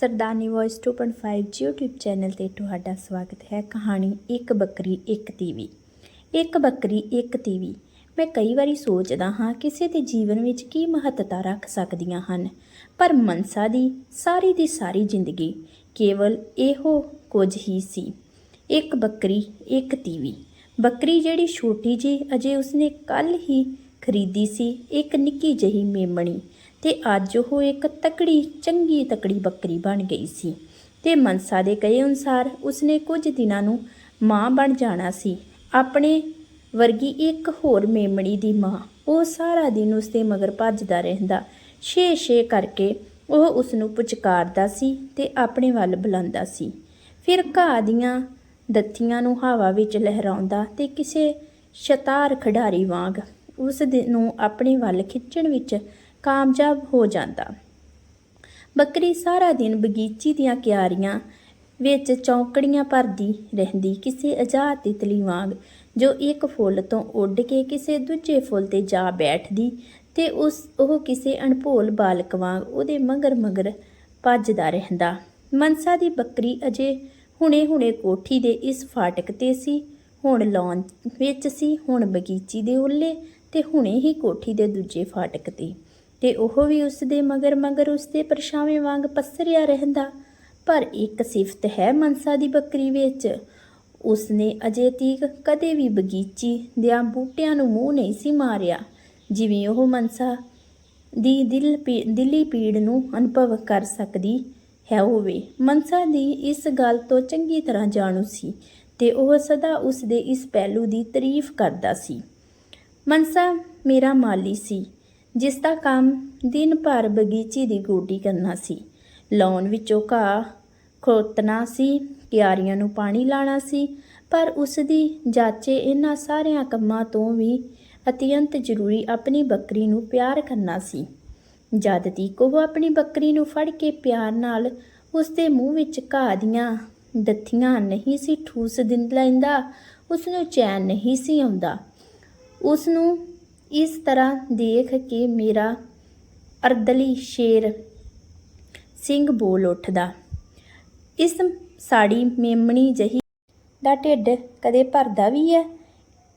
ਸਰਦਾਨੀ voice 2.5 YouTube channel ਤੇ ਤੁਹਾਡਾ ਸਵਾਗਤ ਹੈ। ਕਹਾਣੀ ਇੱਕ ਬੱਕਰੀ, ਇੱਕ ਤੀਵੀ। ਇੱਕ ਬੱਕਰੀ, ਇੱਕ ਤੀਵੀ। ਮੈਂ ਕਈ ਵਾਰੀ ਸੋਚਦਾ ਹਾਂ, ਕਿਸੇ ਦੇ ਜੀਵਨ ਵਿੱਚ ਕੀ ਮਹੱਤਤਾ ਰੱਖ ਸਕਦੀਆਂ ਹਨ। ਪਰ ਮਨਸਾ ਦੀ ਸਾਰੀ ਦੀ ਸਾਰੀ ਜ਼ਿੰਦਗੀ ਕੇਵਲ ਇਹੋ ਕੁਝ ਹੀ ਸੀ। ਇੱਕ ਬੱਕਰੀ, ਇੱਕ ਤੀਵੀ। ਬੱਕਰੀ ਜਿਹੜੀ ਛੋਟੀ ਜੀ ਅਜੇ ਉਸਨੇ ਕੱਲ ਹੀ ਖਰੀਦੀ ਸੀ, ਇੱਕ ਨਿੱਕੀ ਜਿਹੀ ਮੇਮਣੀ। ਤੇ ਅੱਜ ਉਹ ਇੱਕ ਤਕੜੀ, ਚੰਗੀ ਤਕੜੀ ਬੱਕਰੀ ਬਣ ਗਈ ਸੀ ਤੇ ਮਨਸਾ ਦੇ ਕਹੇ ਅਨੁਸਾਰ ਉਸਨੇ ਕੁਝ ਦਿਨਾਂ ਨੂੰ ਮਾਂ ਬਣ ਜਾਣਾ ਸੀ। ਆਪਣੇ ਵਰਗੀ ਇੱਕ ਹੋਰ ਮੇਮਣੀ ਦੀ ਮਾਂ, ਉਹ ਸਾਰਾ ਦਿਨ ਉਸਦੇ ਮਗਰ ਭੱਜਦਾ ਰਹਿੰਦਾ। ਛੇ ਛੇ ਕਰਕੇ ਉਹ ਉਸ ਨੂੰ ਪੁਚਕਾਰਦਾ ਸੀ ਤੇ ਆਪਣੇ ਵੱਲ ਬੁਲਾਉਂਦਾ ਸੀ। ਫਿਰ ਘਾਹ ਦੀਆਂ ਦੱਤੀਆਂ ਨੂੰ ਹਵਾ ਵਿੱਚ ਲਹਿਰਾਉਂਦਾ ਤੇ ਕਿਸੇ ਸ਼ਤਾਰ ਖਿਡਾਰੀ ਵਾਂਗ ਉਸ ਨੂੰ ਆਪਣੇ ਵੱਲ ਖਿੱਚਣ ਵਿੱਚ ਕਾਮਯਾਬ ਹੋ ਜਾਂਦਾ। ਬੱਕਰੀ ਸਾਰਾ ਦਿਨ ਬਗੀਚੀ ਦੀਆਂ ਕਿਆਰੀਆਂ ਵਿੱਚ ਚੌਂਕੜੀਆਂ ਭਰਦੀ ਰਹਿੰਦੀ। ਕਿਸੇ ਆਜ਼ਾਦ ਤਿਤਲੀ ਵਾਂਗ ਜੋ ਇੱਕ ਫੁੱਲ ਤੋਂ ਉੱਡ ਕੇ ਕਿਸੇ ਦੂਜੇ ਫੁੱਲ ਤੇ ਜਾ ਬੈਠਦੀ ਤੇ ਉਸ, ਉਹ ਕਿਸੇ ਅਣਭੋਲ ਬਾਲਕ ਵਾਂਗ ਉਹਦੇ ਮਗਰ ਮਗਰ ਭੱਜਦਾ ਰਹਿੰਦਾ। ਮਨਸਾ ਦੀ ਬੱਕਰੀ ਅਜੇ ਹੁਣੇ-ਹੁਣੇ ਕੋਠੀ ਦੇ ਇਸ ਫਾਟਕ ਤੇ ਸੀ, ਹੁਣ ਲੌਨ ਵਿੱਚ ਸੀ, ਹੁਣ ਬਗੀਚੀ ਦੇ ਉੱਲੇ ਤੇ ਹੁਣੇ ਹੀ ਕੋਠੀ ਦੇ ਦੂਜੇ ਫਾਟਕ ਤੇ। ਤੇ ਉਹ ਵੀ ਉਸ ਦੇ ਮਗਰ ਮਗਰ ਉਸ ਦੇ ਪਰਛਾਵੇਂ ਵਾਂਗ ਪਸਰਿਆ ਰਹਿੰਦਾ। ਪਰ ਇੱਕ ਸਿਫਤ ਹੈ ਮਨਸਾ ਦੀ ਬੱਕਰੀ ਵਿੱਚ। ਉਸਨੇ ਅਜੇ ਤੀਕ ਕਦੇ ਵੀ ਬਗੀਚੀ ਦਿਆਂ ਬੂਟਿਆਂ ਨੂੰ ਮੂੰਹ ਨਹੀਂ ਸੀ ਮਾਰਿਆ, ਜਿਵੇਂ ਉਹ ਮਨਸਾ ਦੀ ਦਿਲ ਪੀ- ਦਿਲੀ ਪੀੜ ਨੂੰ ਅਨੁਭਵ ਕਰ ਸਕਦੀ ਹੈ ਹੋਵੇ। ਮਨਸਾ ਦੀ ਇਸ ਗੱਲ ਤੋਂ ਚੰਗੀ ਤਰ੍ਹਾਂ ਜਾਣੂ ਸੀ ਤੇ ਉਹ ਸਦਾ ਉਸ ਦੇ ਇਸ ਪਹਿਲੂ ਦੀ ਤਾਰੀਫ ਕਰਦਾ ਸੀ। ਮਨਸਾ ਮੇਰਾ ਮਾਲੀ ਸੀ। ਜਿਸ ਦਾ ਕੰਮ ਦਿਨ ਭਰ ਬਗੀਚੀ ਦੀ ਗੋਡੀ ਕਰਨਾ ਸੀ। ਲਾਉਣ ਵਿੱਚੋਂ ਘਾਹ ਖੋਤਣਾ ਸੀ, ਕਿਆਰੀਆਂ ਨੂੰ ਪਾਣੀ ਲਾਣਾ ਸੀ, ਪਰ ਉਸ ਦੀ ਜਾਚੇ ਇਹਨਾਂ ਸਾਰਿਆਂ ਕੰਮਾਂ ਤੋਂ ਵੀ ਅਤਿਅੰਤ ਜ਼ਰੂਰੀ ਆਪਣੀ ਬੱਕਰੀ ਨੂੰ ਪਿਆਰ ਕਰਨਾ ਸੀ। ਜਦ ਤੀਕ ਉਹ ਆਪਣੀ ਬੱਕਰੀ ਨੂੰ ਫੜ ਕੇ ਪਿਆਰ ਨਾਲ ਉਸ ਦੇ ਮੂੰਹ ਵਿੱਚ ਘਾਹ ਦੀਆਂ ਦੱਥੀਆਂ ਨਹੀਂ ਸੀ ਠੂਸ ਦਿੰਦ ਲੈਂਦਾ ਉਸ ਨੂੰ ਚੈਨ ਨਹੀਂ ਸੀ ਆਉਂਦਾ। ਉਸ ਨੂੰ ਇਸ ਤਰ੍ਹਾਂ ਦੇਖ ਕੇ ਮੇਰਾ ਅਰਦਲੀ ਸ਼ੇਰ ਸਿੰਘ ਬੋਲ ਉੱਠਦਾ। ਇਸ ਸਾੜੀ ਮੇਮਣੀ ਜਹੀ ਦਾ ਢਿੱਡ ਕਦੇ ਭਰਦਾ ਵੀ ਹੈ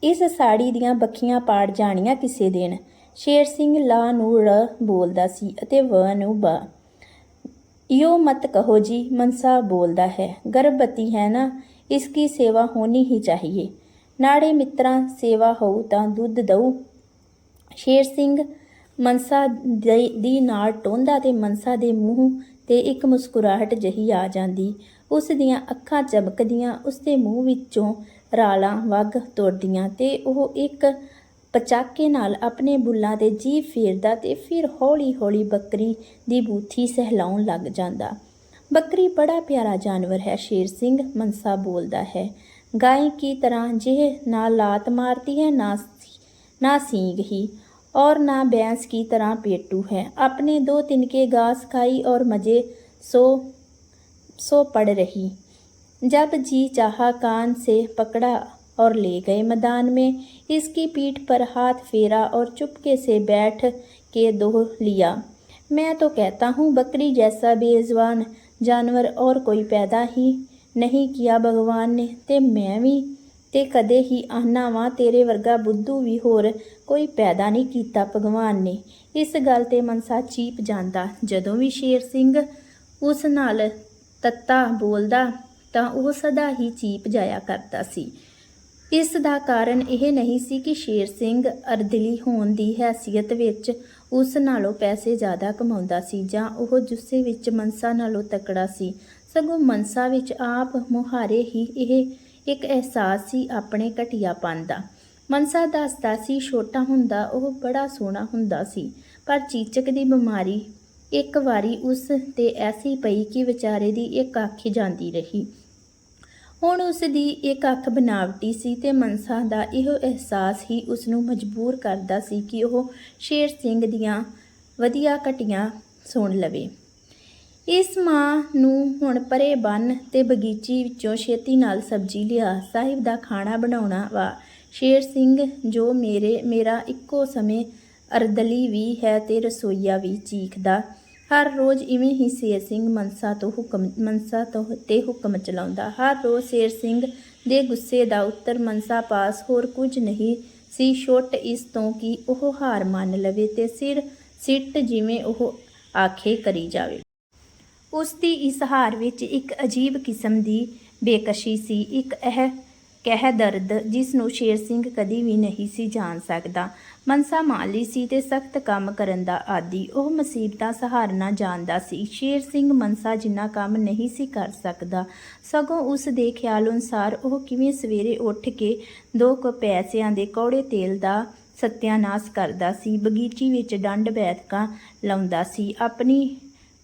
ਇਸ ਸਾੜੀ ਦੀਆਂ ਬੱਖੀਆਂ ਪਾੜ ਜਾਣੀਆਂ ਕਿਸੇ ਦਿਨ। ਸ਼ੇਰ ਸਿੰਘ ਲਾ ਨੂੰ ਰ ਬੋਲਦਾ ਸੀ ਅਤੇ ਵ ਨੂੰ ਬ। ਯੋ ਮਤ ਕਹੋ ਜੀ, ਮਨਸਾ ਬੋਲਦਾ ਹੈ। ਗਰਭਵਤੀ ਹੈ ਨਾ, ਇਸ ਕੀ ਸੇਵਾ ਹੋਣੀ ਹੀ ਚਾਹੀਏ। ਨਾੜੇ ਮਿੱਤਰਾਂ ਸੇਵਾ ਹੋਊ ਤਾਂ ਦੁੱਧ ਦਊ। ਸ਼ੇਰ ਸਿੰਘ ਮਨਸਾ ਦੀ ਨਾਲ ਟੋਂਦਾ ਤੇ ਮਨਸਾ ਦੇ ਮੂੰਹ ਤੇ ਇੱਕ ਮੁਸਕਰਾਹਟ ਜਹੀ ਆ ਜਾਂਦੀ। ਉਸ ਦੀਆਂ ਅੱਖਾਂ ਚਮਕਦੀਆਂ, ਉਸ ਦੇ ਮੂੰਹ ਵਿੱਚੋਂ ਰਾਲਾਂ ਵਗ ਤੁਰਦੀਆਂ ਤੇ ਉਹ ਇੱਕ ਪਚਾਕੇ ਨਾਲ ਆਪਣੇ ਬੁੱਲਾਂ ਤੇ ਜੀਭ ਫੇਰਦਾ ਤੇ ਫਿਰ ਹੌਲੀ-ਹੌਲੀ ਬੱਕਰੀ ਦੀ ਬੂਥੀ ਸਹਿਲਾਉਣ ਲੱਗ ਜਾਂਦਾ। ਬੱਕਰੀ ਬੜਾ ਪਿਆਰਾ ਜਾਨਵਰ ਹੈ, ਸ਼ੇਰ ਸਿੰਘ ਮਨਸਾ ਬੋਲਦਾ ਹੈ। ਗਾਇ ਕੀ ਤਰ੍ਹਾਂ ਜਿਹੇ ਨਾ ਲਾਤ ਮਾਰਦੀ ਹੈ, ਨਾ ना सींग ही और ना भैंस की तरह पेटू है। अपने दो तिनके घास खाई और मज़े सो सो पड़ रही। जब जी चाहा कान से पकड़ा और ले गए मैदान में, इसकी पीठ पर हाथ फेरा और चुपके से बैठ के दो लिया। मैं तो कहता हूँ, बकरी जैसा बेजवान जानवर और कोई पैदा ही नहीं किया भगवान ने। ते मैं भी ਤੇ ਕਦੇ ਹੀ ਆਹਨਾ ਵਾਂ ਤੇਰੇ ਵਰਗਾ ਬੁੱਧੂ ਵੀ ਹੋਰ ਕੋਈ ਪੈਦਾ ਨਹੀਂ ਕੀਤਾ ਭਗਵਾਨ ਨੇ। ਇਸ ਗੱਲ ਤੇ ਮਨਸਾ ਚੀਪ ਜਾਂਦਾ। ਜਦੋਂ ਵੀ ਸ਼ੇਰ ਸਿੰਘ ਉਸ ਨਾਲ ਤੱਤਾ ਬੋਲਦਾ ਤਾਂ ਉਹ ਸਦਾ ਹੀ ਚੀਪ ਜਾਇਆ ਕਰਦਾ ਸੀ। ਇਸ ਦਾ ਕਾਰਨ ਇਹ ਨਹੀਂ ਸੀ ਕਿ ਸ਼ੇਰ ਸਿੰਘ ਅਰਦਲੀ ਹੋਣ ਦੀ ਹੈਸੀਅਤ ਵਿੱਚ ਉਸ ਨਾਲੋਂ ਪੈਸੇ ਜ਼ਿਆਦਾ ਕਮਾਉਂਦਾ ਸੀ ਜਾਂ ਉਹ ਜੁੱਸੇ ਵਿੱਚ ਮਨਸਾ ਨਾਲੋਂ ਤਕੜਾ ਸੀ। ਸਗੋਂ ਮਨਸਾ ਵਿੱਚ ਆਪ ਮੁਹਾਰੇ ਹੀ ਇਹ ਇੱਕ ਅਹਿਸਾਸ ਸੀ ਆਪਣੇ ਘਟੀਆਪਨ ਦਾ। ਮਨਸਾ ਦੱਸਦਾ ਸੀ ਛੋਟਾ ਹੁੰਦਾ ਉਹ ਬੜਾ ਸੋਹਣਾ ਹੁੰਦਾ ਸੀ, ਪਰ ਚੀਚਕ ਦੀ ਬਿਮਾਰੀ ਇੱਕ ਵਾਰੀ ਉਸ ਤੇ ਐਸੀ ਪਈ ਕਿ ਵਿਚਾਰੇ ਦੀ ਇੱਕ ਅੱਖ ਹੀ ਜਾਂਦੀ ਰਹੀ। ਹੁਣ ਉਸ ਦੀ ਇੱਕ ਅੱਖ ਬਨਾਵਟੀ ਸੀ ਤੇ ਮਨਸਾ ਦਾ ਇਹੋ ਅਹਿਸਾਸ ਹੀ ਉਸ ਨੂੰ ਮਜਬੂਰ ਕਰਦਾ ਸੀ ਕਿ ਉਹ ਸ਼ੇਰ ਸਿੰਘ ਦੀਆਂ ਵਧੀਆ ਘਟੀਆਂ ਸੁਣ ਲਵੇ। ਇਸ ਮਾਂ ਨੂੰ ਹੁਣ ਪਰੇ ਬੰਨ ਤੇ ਬਗੀਚੀ ਵਿੱਚੋਂ ਛੇਤੀ ਨਾਲ ਸਬਜ਼ੀ ਲਿਆ। ਸਾਹਿਬ ਦਾ ਖਾਣਾ ਬਣਾਉਣਾ ਵਾ। ਸ਼ੇਰ ਸਿੰਘ, ਜੋ ਮੇਰੇ, ਮੇਰਾ ਇੱਕੋ ਸਮੇਂ ਅਰਦਲੀ ਵੀ ਹੈ ਤੇ ਰਸੋਈਆ ਵੀ ਚੀਖਦਾ, ਹਰ ਰੋਜ਼ ਇਵੇਂ ਹੀ ਸ਼ੇਰ ਸਿੰਘ ਮਨਸਾ ਤੋਂ ਹੁਕਮ, ਮਨਸਾ ਤੋਂ ਤੇ ਹੁਕਮ ਚਲਾਉਂਦਾ। ਹਰ ਰੋਜ਼ ਸ਼ੇਰ ਸਿੰਘ ਦੇ ਗੁੱਸੇ ਦਾ ਉੱਤਰ ਮਨਸਾ ਪਾਸ ਹੋਰ ਕੁਝ ਨਹੀਂ ਸੀ। ਛੁੱਟ ਇਸ ਤੋਂ ਕਿ ਉਹ ਹਾਰ ਮੰਨ ਲਵੇ ਤੇ ਸਿਰ ਸਿੱਟ ਜਿਵੇਂ ਉਹ ਆਖੇ ਕਰੀ ਜਾਵੇ। ਉਸ ਦੀ ਇਸ ਹਾਰ ਵਿੱਚ ਇੱਕ ਅਜੀਬ ਕਿਸਮ ਦੀ ਬੇਕਸ਼ੀ ਸੀ। ਇੱਕ ਇਹ ਕਹਿ ਦਰਦ, ਜਿਸ ਨੂੰ ਸ਼ੇਰ ਸਿੰਘ ਕਦੀ ਵੀ ਨਹੀਂ ਸੀ ਜਾਣ ਸਕਦਾ। ਮਨਸਾ ਮਾਲੀ ਸੀ ਤੇ ਸਖਤ ਕੰਮ ਕਰਨ ਦਾ ਆਦੀ। ਉਹ ਮੁਸੀਬਤਾਂ ਸਹਾਰਨਾ ਜਾਣਦਾ ਸੀ। ਸ਼ੇਰ ਸਿੰਘ ਮਨਸਾ ਜਿੰਨਾ ਕੰਮ ਨਹੀਂ ਸੀ ਕਰ ਸਕਦਾ। ਸਗੋਂ ਉਸ ਦੇ ਖਿਆਲ ਅਨੁਸਾਰ ਉਹ ਕਿਵੇਂ ਸਵੇਰੇ ਉੱਠ ਕੇ ਦੋ ਕੁ ਪੈਸਿਆਂ ਦੇ ਕੌੜੇ ਤੇਲ ਦਾ ਸਤਿਆਨਾਸ਼ ਕਰਦਾ ਸੀ, ਬਗੀਚੀ ਵਿੱਚ ਡੰਡ ਬੈਠਕਾਂ ਲਾਉਂਦਾ ਸੀ, ਆਪਣੀ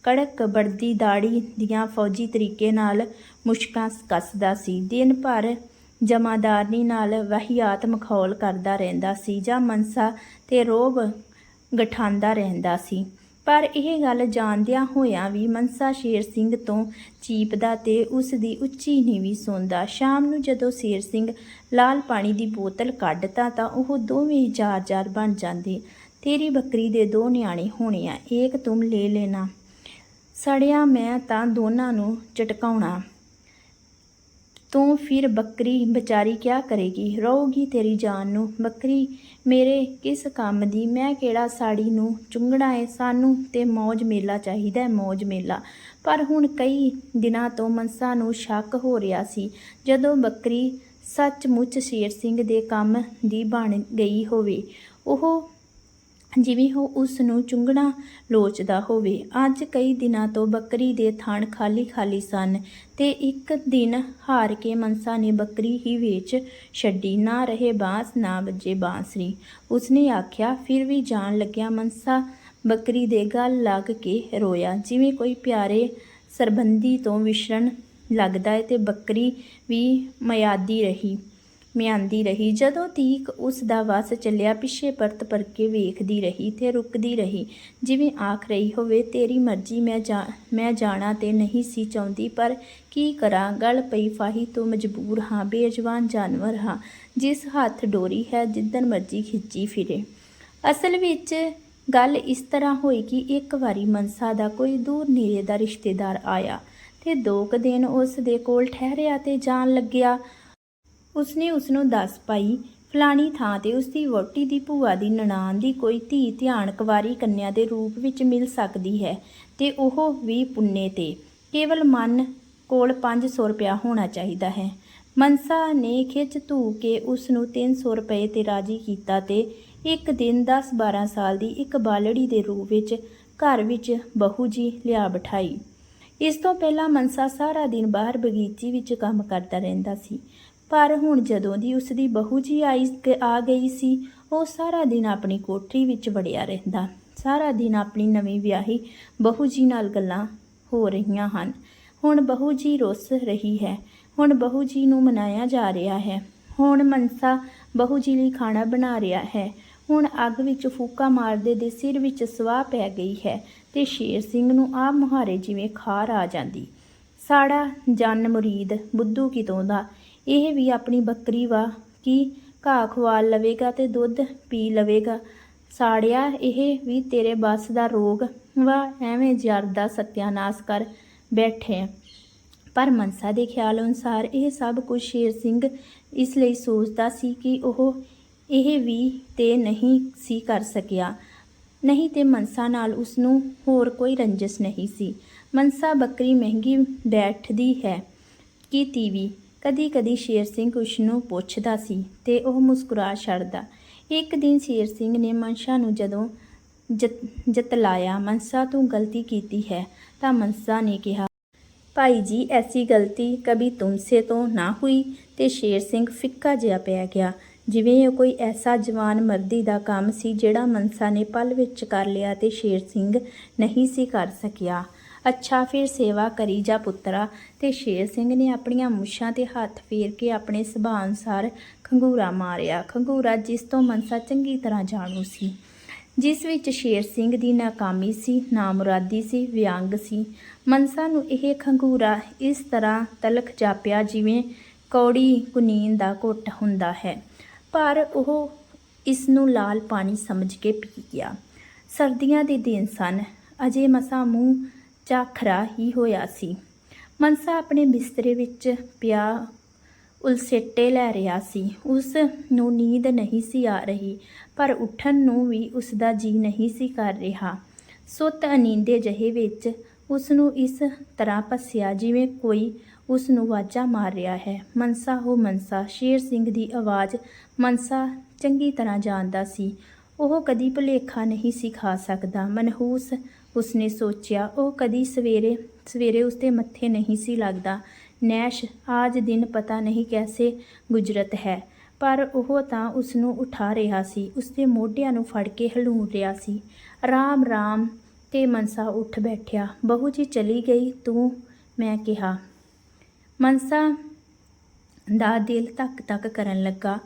ਕੜਕ ਬੜਦੀ ਦਾੜੀ ਦੀਆਂ ਫੌਜੀ ਤਰੀਕੇ ਨਾਲ ਮੁਸ਼ਕਾਂ ਕੱਸਦਾ ਸੀ। ਦਿਨ ਭਰ ਜਮਾਦਾਰਨੀ ਨਾਲ ਵਹਿਯਾਤ ਮਖੌਲ ਕਰਦਾ ਰਹਿੰਦਾ ਸੀ ਜਾਂ ਮਨਸਾ ਤੇ ਰੋਬ ਗਠਾਂਦਾ ਰਹਿੰਦਾ ਸੀ। ਪਰ ਇਹ ਗੱਲ ਜਾਣਦਿਆਂ ਹੋਇਆਂ ਵੀ ਮਨਸਾ ਸ਼ੇਰ ਸਿੰਘ ਤੋਂ ਚੀਪਦਾ ਤੇ ਉਸ ਦੀ ਉੱਚੀ ਨੀਵੀਂ ਸੁਣਦਾ। ਸ਼ਾਮ ਨੂੰ ਜਦੋਂ ਸ਼ੇਰ ਸਿੰਘ ਲਾਲ ਪਾਣੀ ਦੀ ਬੋਤਲ ਕੱਢਤਾ ਤਾਂ ਉਹ ਦੋਵੇਂ ਜਾਰ-ਜਾਰ ਬਣ ਜਾਂਦੇ। ਤੇਰੀ ਬੱਕਰੀ ਦੇ ਦੋ ਨਿਆਣੇ ਹੋਣੇ ਆ ਏਕ ਤੁਮ ਲੈ ਲੈਣਾ। ਸੜਿਆ ਮੈਂ ਤਾਂ ਦੋਨਾਂ ਨੂੰ ਚਟਕਾਉਣਾ ਤੂੰ ਫਿਰ ਬੱਕਰੀ ਵਿਚਾਰੀ ਕਿਆ ਕਰੇਗੀ? ਰਹੂਗੀ ਤੇਰੀ ਜਾਨ ਨੂੰ। ਬੱਕਰੀ, ਮੇਰੇ ਕਿਸ ਕੰਮ ਦੀ? ਮੈਂ ਕਿਹੜਾ ਸਾੜੀ ਨੂੰ ਚੁੰਗਣਾ ਏ? ਸਾਨੂੰ ਤੇ ਮੌਜ ਮੇਲਾ ਚਾਹੀਦਾ ਮੌਜ ਮੇਲਾ। ਪਰ ਹੁਣ ਕਈ ਦਿਨਾਂ ਤੋਂ ਮਨਸਾ ਨੂੰ ਸ਼ੱਕ ਹੋ ਰਿਹਾ ਸੀ। ਜਦੋਂ ਬੱਕਰੀ ਸੱਚਮੁੱਚ ਸ਼ੇਰ ਸਿੰਘ ਦੇ ਕੰਮ ਦੀ ਬਣ ਗਈ ਹੋਵੇ, ਉਹ ਜਿਵੇਂ ਉਹ ਉਸ ਨੂੰ ਚੁੰਗਣਾ ਲੋਚਦਾ ਹੋਵੇ। ਅੱਜ ਕਈ ਦਿਨਾਂ ਤੋਂ ਬੱਕਰੀ ਦੇ ਥਣ ਖਾਲੀ ਖਾਲੀ ਸਨ ਤੇ ਇੱਕ ਦਿਨ ਹਾਰ ਕੇ ਮਨਸਾ ਨੇ ਬੱਕਰੀ ਹੀ ਵੇਚ ਛੱਡੀ। ਨਾ ਰਹੇ ਬਾਂਸ, ਨਾ ਵੱਜੇ ਬਾਂਸਰੀ। ਉਸਨੇ ਆਖਿਆ, ਫਿਰ ਵੀ ਜਾਣ ਲੱਗਿਆ ਮਨਸਾ ਬੱਕਰੀ ਦੇ ਗਲ ਲੱਗ ਕੇ ਰੋਇਆ। ਜਿਵੇਂ ਕੋਈ ਪਿਆਰੇ ਸਰਬੰਦੀ ਤੋਂ ਵਿਛੜਨ ਲੱਗਦਾ ਹੈ ਤੇ ਬੱਕਰੀ ਵੀ ਮਿਆਦੀ ਰਹੀ। ਮਿਆਂਦੀ ਰਹੀ। ਜਦੋਂ ਤੀਕ ਉਸ ਦਾ ਵਸ ਚੱਲਿਆ, ਪਿੱਛੇ ਪਰਤ ਪਰ ਕੇ ਵੇਖਦੀ ਰਹੀ ਤੇ ਰੁਕਦੀ ਰਹੀ। ਜਿਵੇਂ ਆਖ ਰਹੀ ਹੋਵੇ, ਤੇਰੀ ਮਰਜ਼ੀ, ਮੈਂ ਜਾ, ਮੈਂ ਜਾਣਾ ਤੇ ਨਹੀਂ ਸੀ ਚਾਹੁੰਦੀ, ਪਰ ਕੀ ਕਰਾਂ? ਗਲ ਪਈ ਫਾਹੀ ਤੋਂ ਮਜਬੂਰ ਹਾਂ, ਬੇਜਵਾਨ ਜਾਨਵਰ ਹਾਂ। ਜਿਸ ਹੱਥ ਡੋਰੀ ਹੈ ਜਿੱਦਨ ਮਰਜ਼ੀ ਖਿੱਚੀ ਫਿਰੇ। ਅਸਲ ਵਿੱਚ ਗੱਲ ਇਸ ਤਰ੍ਹਾਂ ਹੋਈ ਕਿ ਇੱਕ ਵਾਰੀ ਮਨਸਾ ਦਾ ਕੋਈ ਦੂਰ ਨੇੜੇ ਦਾ ਰਿਸ਼ਤੇਦਾਰ ਆਇਆ ਤੇ ਦੋ ਕੁ ਦਿਨ ਉਸ ਦੇ ਕੋਲ ਠਹਿਰਿਆ ਤੇ ਜਾਣ ਲੱਗਿਆ। ਉਸਨੇ ਉਸਨੂੰ ਦੱਸ ਪਾਈ, ਫਲਾਣੀ ਥਾਂ ਤੇ ਉਸਦੀ ਵੋਟੀ ਦੀ ਭੂਆ ਦੀ ਨਨਾਣ ਦੀ ਕੋਈ ਧੀ ਧਿਆਨ ਕੁਵਾਰੀ ਕੰਨਿਆ ਦੇ ਰੂਪ ਵਿੱਚ ਮਿਲ ਸਕਦੀ ਹੈ ਤੇ ਉਹ ਵੀ ਪੁੰਨੇ ਤੇ। ਕੇਵਲ ਮਨ ਕੋਲ 500 ਰੁਪਇਆ ਹੋਣਾ ਚਾਹੀਦਾ ਹੈ। ਮਨਸਾ ਨੇ ਖਿੱਚ ਧੂ ਕੇ ਉਸ ਨੂੰ 300 ਰੁਪਏ ਤੇ ਰਾਜੀ ਕੀਤਾ ਤੇ ਇੱਕ ਦਿਨ 10-12 ਸਾਲ ਦੀ ਇੱਕ ਬਾਲੜੀ ਦੇ ਰੂਪ ਵਿੱਚ ਘਰ ਵਿੱਚ ਬਹੂ ਜੀ ਲਿਆ ਬਿਠਾਈ। ਇਸ ਤੋਂ ਪਹਿਲਾਂ ਮਨਸਾ ਸਾਰਾ ਦਿਨ ਬਾਹਰ ਬਗੀਚੀ ਵਿੱਚ ਕੰਮ ਕਰਦਾ ਰਹਿੰਦਾ ਸੀ। ਪਰ ਹੁਣ ਜਦੋਂ ਦੀ ਉਸ ਦੀ ਬਹੂ ਜੀ ਆਈ ਆ ਗਈ ਸੀ, ਉਹ ਸਾਰਾ ਦਿਨ ਆਪਣੀ ਕੋਠਰੀ ਵਿੱਚ ਵੜਿਆ ਰਹਿੰਦਾ। ਸਾਰਾ ਦਿਨ ਆਪਣੀ ਨਵੀਂ ਵਿਆਹੀ ਬਹੂ ਜੀ ਨਾਲ ਗੱਲਾਂ ਹੋ ਰਹੀਆਂ ਹਨ। ਹੁਣ ਬਹੂ ਜੀ ਰੁੱਸ ਰਹੀ ਹੈ। ਹੁਣ ਬਹੂ ਜੀ ਨੂੰ ਮਨਾਇਆ ਜਾ ਰਿਹਾ ਹੈ। ਹੁਣ ਮਨਸਾ ਬਹੂ ਜੀ ਲਈ ਖਾਣਾ ਬਣਾ ਰਿਹਾ ਹੈ। ਹੁਣ ਅੱਗ ਵਿੱਚ ਫੂਕਾ ਮਾਰਦੇ ਦੇ ਸਿਰ ਵਿੱਚ ਸਵਾਹ ਪੈ ਗਈ ਹੈ ਤੇ ਸ਼ੇਰ ਸਿੰਘ ਨੂੰ ਆਪ ਮੁਹਾਰੇ ਜਿਵੇਂ ਖਾਰ ਆ ਜਾਂਦੀ। ਸਾੜਾ ਜਨ ਮੁਰੀਦ, ਬੁੱਧੂ ਕਿਤੋਂ ਦਾ? ਇਹ ਵੀ ਆਪਣੀ ਬੱਕਰੀ ਵਾ ਕਿ ਘਾਹ ਖਵਾਲ ਲਵੇਗਾ ਤੇ ਦੁੱਧ ਪੀ ਲਵੇਗਾ। ਸਾੜਿਆ ਇਹ ਵੀ ਤੇਰੇ ਬਸ ਦਾ ਰੋਗ ਵਾ, ਐਵੇਂ ਜਰ ਦਾ ਸਤਿਆਨਾਸ਼ ਕਰ ਬੈਠੇ ਪਰ ਮਨਸਾ ਦੇ ਖਿਆਲ ਅਨੁਸਾਰ ਇਹ ਸਭ ਕੁਝ ਸ਼ੇਰ ਸਿੰਘ ਇਸ ਲਈ ਸੋਚਦਾ ਸੀ ਕਿ ਉਹ ਇਹ ਵੀ ਤੇ ਨਹੀਂ ਸੀ ਕਰ ਸਕਿਆ। ਨਹੀਂ ਤੇ ਮਨਸਾ ਨਾਲ ਉਸ ਨੂੰ ਹੋਰ ਕੋਈ ਰੰਜਸ਼ ਨਹੀਂ ਸੀ। ਮਨਸਾ ਬੱਕਰੀ ਮਹਿੰਗੀ ਬੈਠਦੀ ਹੈ ਕੀ ਤੀਵੀ ਕਦੀ ਕਦੀ ਸ਼ੇਰ ਸਿੰਘ ਉਸ ਨੂੰ ਪੁੱਛਦਾ ਸੀ ਤੇ ਉਹ ਮੁਸਕਰਾ ਛੱਡਦਾ। ਇੱਕ ਦਿਨ ਸ਼ੇਰ ਸਿੰਘ ਨੇ ਮਨਸ਼ਾ ਨੂੰ ਜਦੋਂ ਜਤ- ਜਤਲਾਇਆ ਮਨਸਾ, ਤੂੰ ਗਲਤੀ ਕੀਤੀ ਹੈ। ਤਾਂ ਮਨਸਾ ਨੇ ਕਿਹਾ, ਭਾਈ ਜੀ, ਐਸੀ ਗਲਤੀ ਕभी ਤੁਮਸੇ ਤੋਂ ਨਾ ਹੋਈ। ਤੇ ਸ਼ੇਰ ਸਿੰਘ ਫਿੱਕਾ ਜਿਹਾ ਪੈ ਗਿਆ। ਜਿਵੇਂ ਉਹ ਕੋਈ ਐਸਾ ਜਵਾਨ ਮਰਦੀ ਦਾ ਕੰਮ ਸੀ ਜਿਹੜਾ ਮਨਸਾ ਨੇ ਪਲ ਵਿੱਚ ਕਰ ਲਿਆ ਤੇ ਸ਼ੇਰ ਸਿੰਘ ਨਹੀਂ ਸੀ ਕਰ ਸਕਿਆ। ਅੱਛਾ ਫਿਰ ਸੇਵਾ ਕਰੀ ਜਾ ਪੁੱਤਰਾ। ਤੇ ਸ਼ੇਰ ਸਿੰਘ ਨੇ ਆਪਣੀਆਂ ਮੁੱਛਾਂ ਤੇ ਹੱਥ ਫੇਰ ਕੇ ਆਪਣੇ ਸੁਭਾਅ ਅਨੁਸਾਰ ਖੰਗੂਰਾ ਮਾਰਿਆ। ਖੰਗੂਰਾ ਜਿਸ ਤੋਂ ਮਨਸਾ ਚੰਗੀ ਤਰ੍ਹਾਂ ਜਾਣੂ ਸੀ। ਜਿਸ ਵਿੱਚ ਸ਼ੇਰ ਸਿੰਘ ਦੀ ਨਾਕਾਮੀ ਸੀ, ਨਾਮੁਰਾਦੀ ਸੀ, ਵਿਅੰਗ ਸੀ। ਮਨਸਾ ਨੂੰ ਇਹ ਖੰਗੂਰਾ ਇਸ ਤਰ੍ਹਾਂ ਤਲਖ ਜਾਪਿਆ ਜਿਵੇਂ ਕੌੜੀ ਕੁਨੀਨ ਦਾ ਘੁੱਟ ਹੁੰਦਾ ਹੈ। ਪਰ ਉਹ ਇਸ ਨੂੰ ਲਾਲ ਪਾਣੀ ਸਮਝ ਕੇ ਪੀ ਗਿਆ। ਸਰਦੀਆਂ ਦੇ ਦਿਨ ਸਨ। ਅਜੇ ਮਸਾ ਮੂੰਹ ਝਾਖਰਾ ਹੀ ਹੋਇਆ ਸੀ। ਮਨਸਾ ਆਪਣੇ ਬਿਸਤਰੇ ਵਿੱਚ ਪਿਆ ਉਲਸੇਟੇ ਲੈ ਰਿਹਾ ਸੀ। ਉਸ ਨੂੰ ਨੀਂਦ ਨਹੀਂ ਸੀ ਆ ਰਹੀ, ਪਰ ਉੱਠਣ ਨੂੰ ਵੀ ਉਸ ਦਾ ਜੀ ਨਹੀਂ ਸੀ ਕਰ ਰਿਹਾ। ਸੁੱਤ ਅਨੀਂਦੇ ਜਹੇ ਵਿੱਚ ਉਸ ਨੂੰ ਇਸ ਤਰ੍ਹਾਂ ਭੱਸਿਆ ਜਿਵੇਂ ਕੋਈ ਉਸ ਨੂੰ ਵਾਜਾ ਮਾਰ ਰਿਹਾ ਹੈ। ਮਨਸਾ, ਹੋ ਮਨਸਾ, ਸ਼ੇਰ ਸਿੰਘ ਦੀ ਆਵਾਜ਼ ਮਨਸਾ ਚੰਗੀ ਤਰ੍ਹਾਂ ਜਾਣਦਾ ਸੀ। ਉਹ ਕਦੀ ਭੁਲੇਖਾ ਨਹੀਂ ਸੀ ਖਾ ਸਕਦਾ। ਮਨਹੂਸ ਉਸਨੇ ਸੋਚਿਆ, ਉਹ ਕਦੀ ਸਵੇਰੇ ਸਵੇਰੇ ਉਸਦੇ ਮੱਥੇ ਨਹੀਂ ਸੀ ਲੱਗਦਾ। ਨੈਸ਼, ਆਜ ਦਿਨ ਪਤਾ ਨਹੀਂ ਕੈਸੇ ਗੁਜਰਤ ਹੈ। ਪਰ ਉਹ ਤਾਂ ਉਸ ਨੂੰ ਉਠਾ ਰਿਹਾ ਸੀ। ਉਸਦੇ ਮੋਢਿਆਂ ਨੂੰ ਫੜ ਕੇ ਹਲੂਣ ਰਿਹਾ ਸੀ। ਰਾਮ ਰਾਮ, ਤੇ ਮਨਸਾ ਉੱਠ ਬੈਠਿਆ। ਬਹੂ ਜੀ ਚਲੀ ਗਈ ਤੂੰ? ਮੈਂ ਕਿਹਾ। ਮਨਸਾ ਦਾ ਦਿਲ ਧੱਕ ਧੱਕ ਕਰਨ ਲੱਗਾ।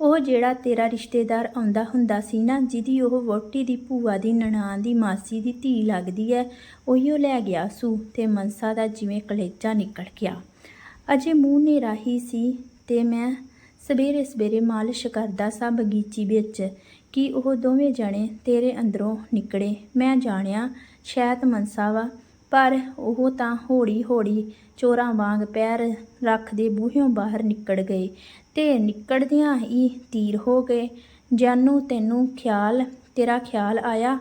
ਉਹ ਜਿਹੜਾ ਤੇਰਾ ਰਿਸ਼ਤੇਦਾਰ ਆਉਂਦਾ ਹੁੰਦਾ ਸੀ ਨਾ, ਜਿਹਦੀ ਉਹ ਵੋਟੀ ਦੀ ਭੂਆ ਦੀ ਨਨਾਣ ਦੀ ਮਾਸੀ ਦੀ ਧੀ ਲੱਗਦੀ ਹੈ ਉਹੀਓ ਲੈ ਗਿਆ ਸੂ ਤੇ ਮਨਸਾ ਦਾ ਜਿਵੇਂ ਕਲੇਜਾ ਨਿਕਲ ਗਿਆ। ਅਜੇ ਮੂੰਹ ਨੇ ਹੀ ਸੀ ਤੇ ਮੈਂ ਸਵੇਰੇ ਸਵੇਰੇ ਮਾਲਿਸ਼ ਕਰਦਾ ਸਾਂ ਬਗੀਚੀ ਵਿੱਚ ਕਿ ਉਹ ਦੋਵੇਂ ਜਣੇ ਤੇਰੇ ਅੰਦਰੋਂ ਨਿਕਲੇ। ਮੈਂ ਜਾਣਿਆ, ਸ਼ਾਇਦ ਮਨਸਾ ਵਾ ਪਰ ਉਹ ਤਾਂ ਹੌਲੀ ਹੌਲੀ ਚੋਰਾਂ ਵਾਂਗ ਪੈਰ ਰੱਖਦੇ ਬੂਹਿਓਂ ਬਾਹਰ ਨਿਕਲ ਗਏ ਤੇ ਨਿਕਲਦਿਆਂ ਹੀ ਤੀਰ ਹੋ ਗਏ। ਜਾਨੂ, ਤੈਨੂੰ ਖਿਆਲ, ਤੇਰਾ ਖਿਆਲ ਆਇਆ?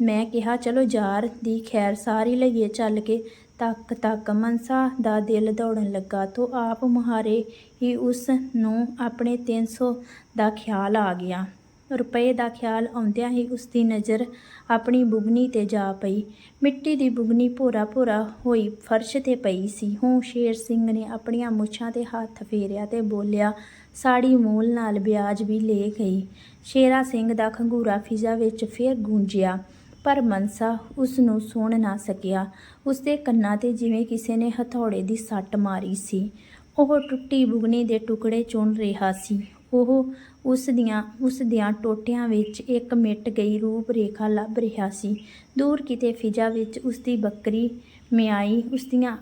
ਮੈਂ ਕਿਹਾ, ਚਲੋ ਯਾਰ, ਦੀ ਖੈਰ ਸਾਰੀ ਲਈਏ ਚੱਲ ਕੇ। ਤੱਕ ਤੱਕ ਮਨਸਾ ਦਾ ਦਿਲ ਦੌੜਨ ਲੱਗਾ ਤੋ ਆਪ ਮੁਹਾਰੇ ਹੀ ਉਸ ਨੂੰ ਆਪਣੇ 300 ਦਾ ਖਿਆਲ ਆ ਗਿਆ। ਰੁਪਏ ਦਾ ਖਿਆਲ ਆਉਂਦਿਆਂ ਹੀ ਉਸ ਦੀ ਨਜ਼ਰ ਆਪਣੀ ਬੁਗਨੀ ਤੇ ਜਾ ਪਈ। ਮਿੱਟੀ ਦੀ ਬੁਗਨੀ ਭੋਰਾ ਭੋਰਾ ਹੋਈ ਫਰਸ਼ ਤੇ ਪਈ ਸੀ। ਹੂੰ, ਸ਼ੇਰ ਸਿੰਘ ਨੇ ਆਪਣੀਆਂ ਮੁੱਛਾਂ ਤੇ ਹੱਥ ਫੇਰਿਆ ਤੇ ਬੋਲਿਆ, ਸਾੜੀ ਮੂਲ ਨਾਲ ਵਿਆਜ ਵੀ ਲੈ ਗਈ। ਸ਼ੇਰਾ ਸਿੰਘ ਦਾ ਖੰਗੂਰਾ ਫਿਜ਼ਾ ਵਿੱਚ ਫੇਰ ਗੂੰਜਿਆ, ਪਰ ਮਨਸਾ ਉਸ ਨੂੰ ਸੁਣ ਨਾ ਸਕਿਆ। ਉਸ ਦੇ ਕੰਨਾਂ ਤੇ ਜਿਵੇਂ ਕਿਸੇ ਨੇ ਹਥੌੜੇ ਦੀ ਸੱਟ ਮਾਰੀ ਸੀ। ਉਹ ਟੁੱਟੀ ਬੁਗਨੀ ਦੇ ਟੁਕੜੇ ਚੁਣ ਰਿਹਾ ਸੀ। ਉਹ ਉਸ ਦੀਆਂ ਉਸ ਦੀਆਂ ਟੋਟਿਆਂ ਵਿੱਚ ਇੱਕ ਮਿਟ ਗਈ ਰੂਪ ਰੇਖਾ ਲੱਭ ਰਿਹਾ ਸੀ। ਦੂਰ ਕਿਤੇ ਫਿਜ਼ਾ ਵਿੱਚ ਉਸ ਦੀ ਬੱਕਰੀ ਮਿਆਈ, ਉਸ ਦੀਆਂ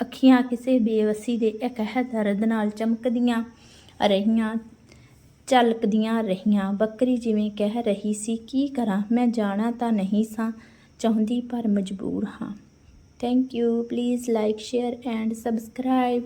ਅੱਖੀਆਂ ਕਿਸੇ ਬੇਵਸੀ ਦੇ ਇਕਹਿ ਦਰਦ ਨਾਲ ਚਮਕਦੀਆਂ ਰਹੀਆਂ, ਝਲਕਦੀਆਂ ਰਹੀਆਂ। ਬੱਕਰੀ ਜਿਵੇਂ ਕਹਿ ਰਹੀ ਸੀ, ਕੀ ਕਰਾਂ? ਮੈਂ ਜਾਣਾ ਤਾਂ ਨਹੀਂ ਸਾਂ, ਚਾਹੁੰਦੀ ਪਰ ਮਜਬੂਰ ਹਾਂ। Thank you please like share and subscribe